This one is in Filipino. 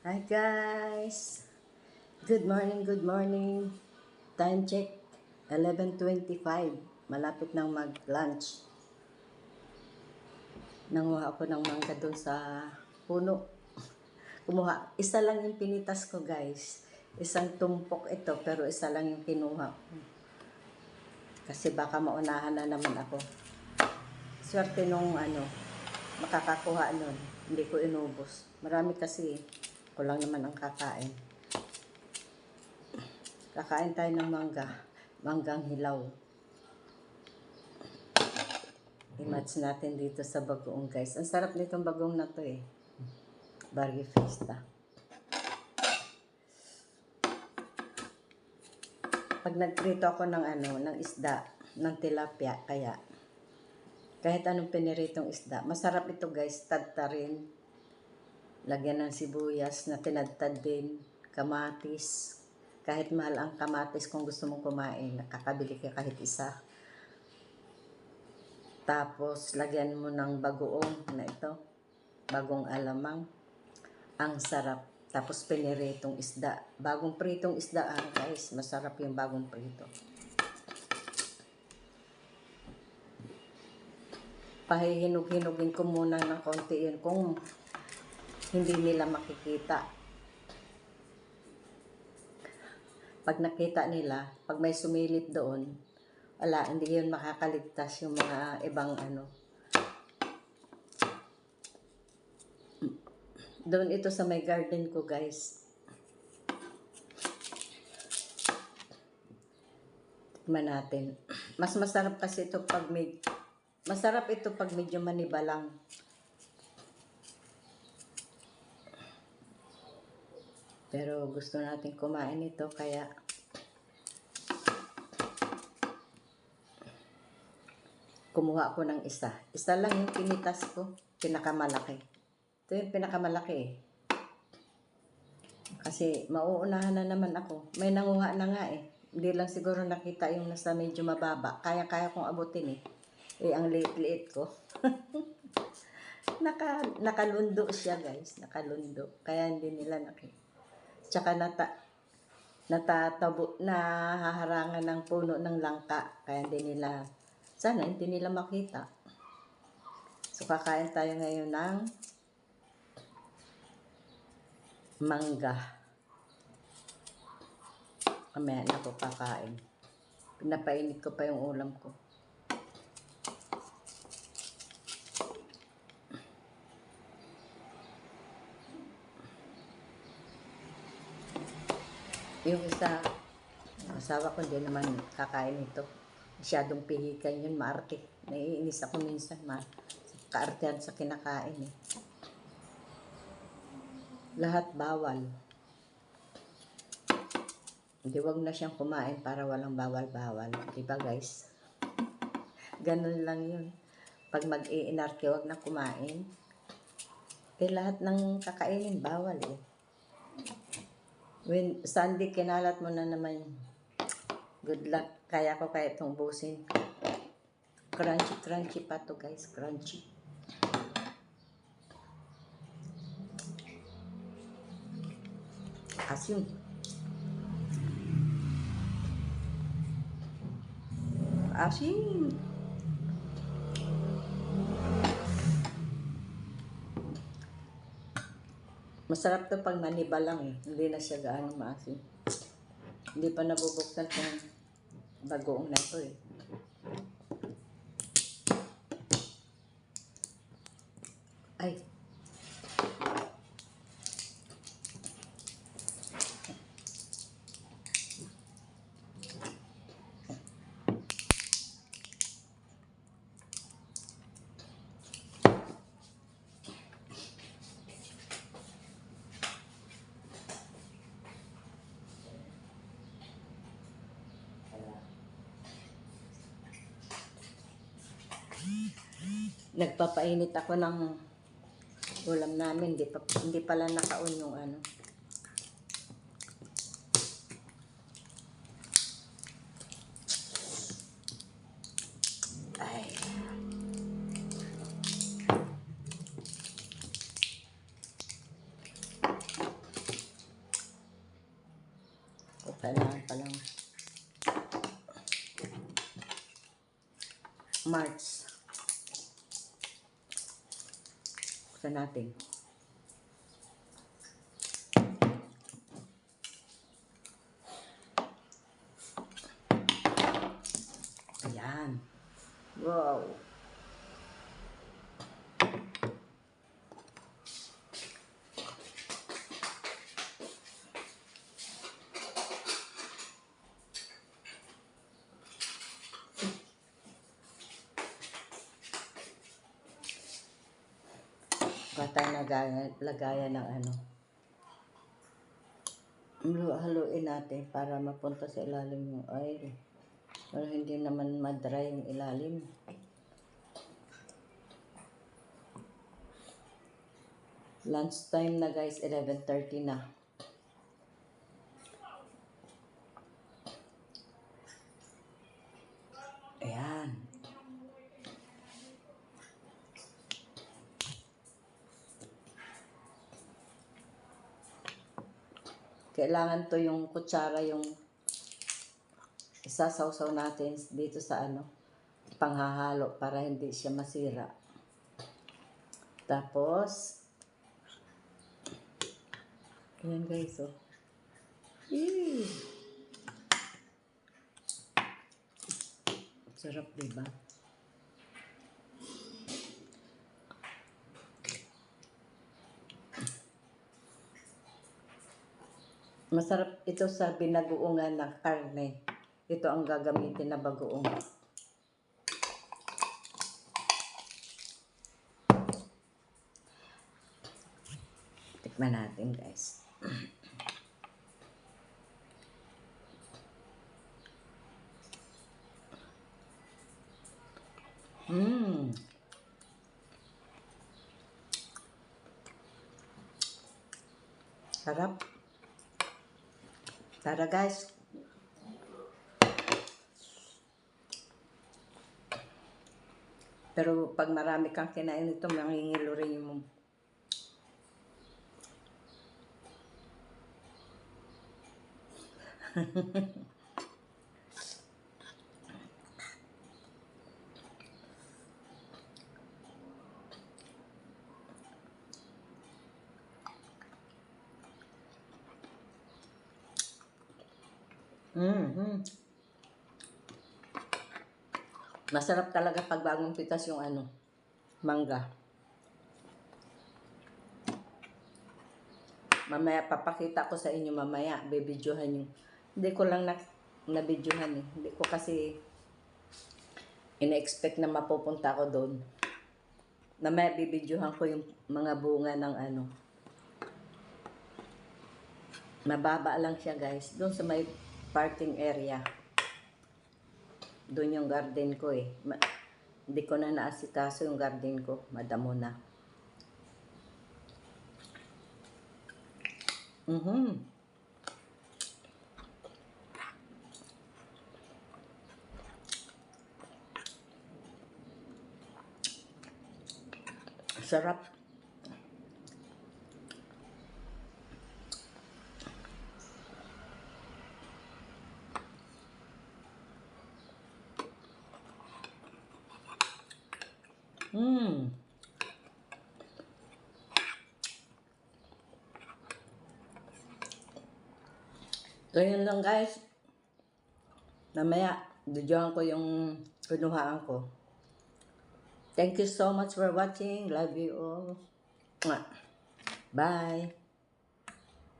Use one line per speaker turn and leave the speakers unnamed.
Hi guys! Good morning, good morning. Time check, 11.25. Malapit nang mag-lunch. Nanguha ako ng mangga doon sa puno. Kumuha. Isa lang yung pinitas ko guys. Isang tumpok ito pero isa lang yung kinuha ko. Kasi baka maunahan na naman ako. Swerte nung ano, makakakuha nun. Hindi ko inubos. Marami kasi ako lang naman ang kakain. Kakain tayo ng mangga. Manggang hilaw. I-match natin dito sa bagoong guys. Ang sarap nitong bagoong na to eh. Barrio Fiesta. Pag nagprito ako ng ano, ng isda, ng tilapia, kaya kahit anong piniritong isda, masarap ito guys, tadta rin. Lagyan ng sibuyas na tinadtad din, kamatis. Kahit mahal ang kamatis kung gusto mong kumain, nakakabili ka kahit isa. Tapos, lagyan mo ng bagoong na ito, bagong alamang. Ang sarap. Tapos, piniritong isda. Bagong pritong isda, ah, guys. Masarap yung bagong prito. Pahihinog-hinugin ko muna ng konti yun kung hindi nila makikita. Pag nakita nila, pag may sumilip doon, wala, hindi yun makakaligtas yung mga ibang ano. Doon ito sa may garden ko, guys. Tikman natin. Mas masarap kasi ito pag may... Masarap ito pag medyo maniba lang. Pero gusto natin kumain ito kaya kumuha ako ng isa. Isa lang yung pinitas ko, pinakamalaki. Ito yung pinakamalaki eh. Kasi mauunahan na naman ako. May nanguha na nga eh. Hindi lang siguro nakita yung nasa medyo mababa. Kaya-kaya kong abutin eh. Eh, ang liit-liit ko. Naka, nakalundo siya guys. Nakalundo. Kaya hindi nila nakita. Tsaka nata, natatabo, nahaharangan ng puno ng langka. Kaya hindi nila, sana hindi nila makita. So, kakain tayo ngayon ng mangga. Mamaya na ako kakain. Pinapainit ko pa yung ulam ko. Yung isa, asawa ko hindi naman kakain ito. Masyadong pihikan yun, maarte. Naiinis ako minsan, ma kaartehan sa kinakain eh. Lahat bawal. Hindi wag na siyang kumain para walang bawal-bawal. Di ba guys? Ganun lang yun. Pag mag-iinarte, wag na kumain. Eh lahat ng kakainin, bawal eh. When Sunday, kinalat mo na naman. Good luck. Kaya ko kaya itong busin. Crunchy, crunchy pa to guys. Crunchy. Asim. Asim. Masarap to pag maniba lang eh. Hindi na siya gaano maasim. Hindi pa nabubuksan tong bagoong na ito eh. Ay. Nagpapainit ako ng ulam namin. Hindi, pa, hindi pala naka-on yung ano. Ay. Kailangan pa lang. March. Buksan natin. Ayan. Wow. Bata lagayan, lagayan ng ano. Haluin natin para mapunta sa ilalim yung oil. Pero hindi naman madry yung ilalim. Lunch time na guys, 11.30 na. Ayan. Kailangan to yung kutsara yung isasawsaw natin dito sa ano, panghahalo para hindi siya masira. Tapos, ayan guys, oh. Eee. Sarap, diba? Masarap ito sa binagoongan ng karne. Ito ang gagamitin na bagoong. Tikman natin guys. Mmm. Sarap. Tara guys. Pero pag marami kang kinain ito, mangingilo rin yung Mhm. Masarap talaga pag bagong pitas yung ano, mangga. Mamaya papakita ko sa inyo mamaya, bibidyohan yung hindi ko lang na nabidyohan eh. Hindi ko kasi ina-expect na mapupunta ako doon. Mamaya bibidyohan ko yung mga bunga ng ano. Mababa lang siya guys. Doon sa may parking area. Doon yung garden ko eh. Ma- hindi ko na naasikaso yung garden ko. Madamo na. Mhm. Sarap. Mm. Ganyan lang guys. Mamaya, videoan ko yung pinuhaan ko. Thank you so much for watching. Love you all. Bye.